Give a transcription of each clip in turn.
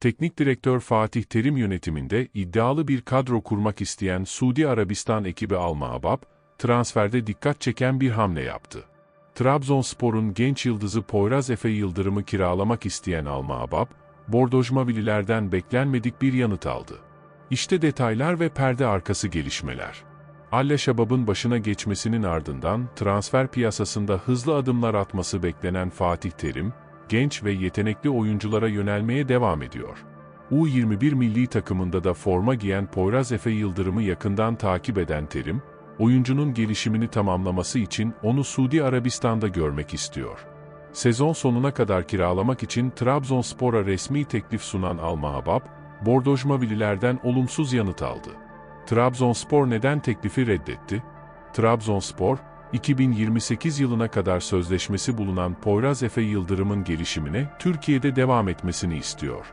Teknik direktör Fatih Terim yönetiminde iddialı bir kadro kurmak isteyen Suudi Arabistan ekibi Al-Maabab, transferde dikkat çeken bir hamle yaptı. Trabzonspor'un genç yıldızı Poyraz Efe Yıldırım'ı kiralamak isteyen Al-Maabab, Bordojmavililerden beklenmedik bir yanıt aldı. İşte detaylar ve perde arkası gelişmeler. Alle Şabab'ın başına geçmesinin ardından transfer piyasasında hızlı adımlar atması beklenen Fatih Terim, genç ve yetenekli oyunculara yönelmeye devam ediyor. U21 milli takımında da forma giyen Poyraz Efe Yıldırım'ı yakından takip eden Terim, oyuncunun gelişimini tamamlaması için onu Suudi Arabistan'da görmek istiyor. Sezon sonuna kadar kiralamak için Trabzonspor'a resmi teklif sunan Al-Mahabab, Bordojmavililerden olumsuz yanıt aldı. Trabzonspor neden teklifi reddetti? Trabzonspor, 2028 yılına kadar sözleşmesi bulunan Poyraz Efe Yıldırım'ın gelişimine Türkiye'de devam etmesini istiyor.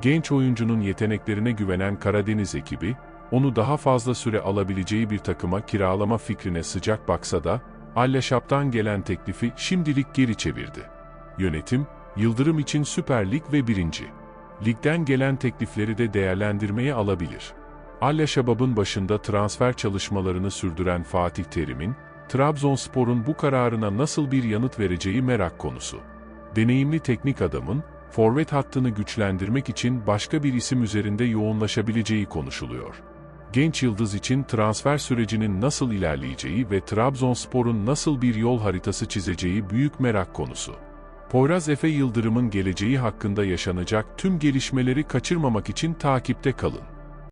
Genç oyuncunun yeteneklerine güvenen Karadeniz ekibi, onu daha fazla süre alabileceği bir takıma kiralama fikrine sıcak baksa da, Alleşap'tan gelen teklifi şimdilik geri çevirdi. Yönetim, Yıldırım için Süper Lig ve 1. Ligden gelen teklifleri de değerlendirmeye alabilir. Alleşabab'ın başında transfer çalışmalarını sürdüren Fatih Terim'in, Trabzonspor'un bu kararına nasıl bir yanıt vereceği merak konusu. Deneyimli teknik adamın, forvet hattını güçlendirmek için başka bir isim üzerinde yoğunlaşabileceği konuşuluyor. Genç yıldız için transfer sürecinin nasıl ilerleyeceği ve Trabzonspor'un nasıl bir yol haritası çizeceği büyük merak konusu. Poyraz Efe Yıldırım'ın geleceği hakkında yaşanacak tüm gelişmeleri kaçırmamak için takipte kalın.